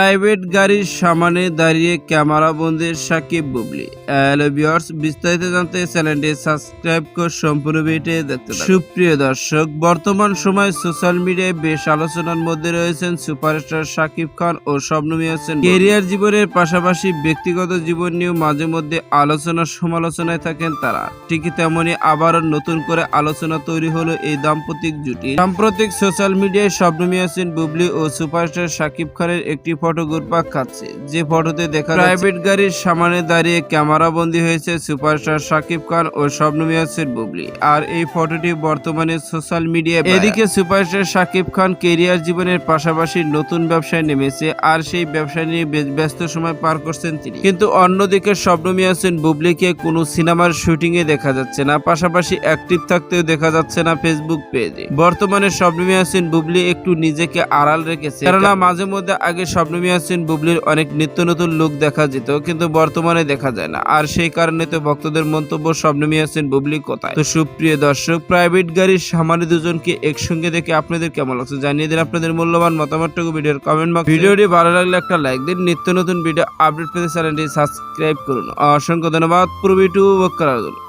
Private গাড়ির সামনে দাঁড়িয়ে ক্যামেরা বন্দি সাকিব বুবলি। হ্যালো ভিউয়ার্স, বিস্তারিত জানতে চ্যানেলটি সাবস্ক্রাইব করে সম্পূর্ণ ভিডিও দেখতে। সুপ্রিয় দর্শক, বর্তমান সময় সোশ্যাল মিডিয়ায় বেশ আলোচনার মধ্যে রয়েছেন সুপারস্টার সাকিব খান ও শবনমী হোসেন কেরিয়ার জীবনের পাশাপাশি ব্যক্তিগত জীবন নিয়েও মাঝে মধ্যে আলোচনা সমালোচনায় থাকেন তারা। ঠিকই তেমনি আবারও নতুন করে আলোচনা তৈরি হলো এই দাম্পতিক জুটি। সাম্প্রতিক সোশ্যাল মিডিয়ায় শবনমী হোসেন বুবলি ও সুপারস্টার সাকিব খানের একটি ফটো ঘুরপাক খাচ্ছে। যে ফটোতে দেখা প্রাইভেট গাড়ির সামনে দাঁড়িয়ে ক্যামেরা বন্দী হয়েছে সুপারস্টার সাকিব খান ও শবনমী হোসেন বুবলি। আর এই ফটোটি বর্তমানে সোশ্যাল মিডিয়ায় এদিকে সুপারস্টার সাকিব খান কেরিয়ার জীবনের পাশাপাশি নতুন ব্যবসায় নেমেছে আর সেই ব্যবসা নিয়ে বেশ ব্যস্ত সময় পার করছেন তিনি। কিন্তু অন্যদিকে শবনমী হোসেন বুবলিকে কোনো সিনেমার শুটিং এ দেখা যাচ্ছে না। পাশাপাশি অ্যাক্টিভ থাকতেও দেখা যাচ্ছে না ফেসবুক পেজে। বর্তমানে শবনমী হোসেন বুবলি একটু নিজেকে আড়াল রেখেছে। কেননা মাঝে মধ্যে আগে শবনমী হোসেন বুবলির অনেক নিত্য নতুন লুক দেখা যেত, কিন্তু বর্তমানে দেখা যায় না। আর সেই কারণে তো ভক্তদের মন্তব্য শবনমী হোসেন বুবলি কোথায়? তো সুপ্রিয় দর্শক, প্রাইভেট গাড়ির সামান্য দুজনকে একসঙ্গে দেখে আপনাদের কেমন লাগছে জানিয়ে দিন আপনাদের মূল্যবান মতামতটুকু ভিডিওর কমেন্ট বক্স ভিডিওটি ভালো লাগলে একটা লাইক দিন, নিত্য নতুন ভিডিও আপডেট পেতে চ্যানেলটি সাবস্ক্রাইব করুন। অসংখ্য ধন্যবাদ পুরো ভিডিও উপভোগ করার জন্য।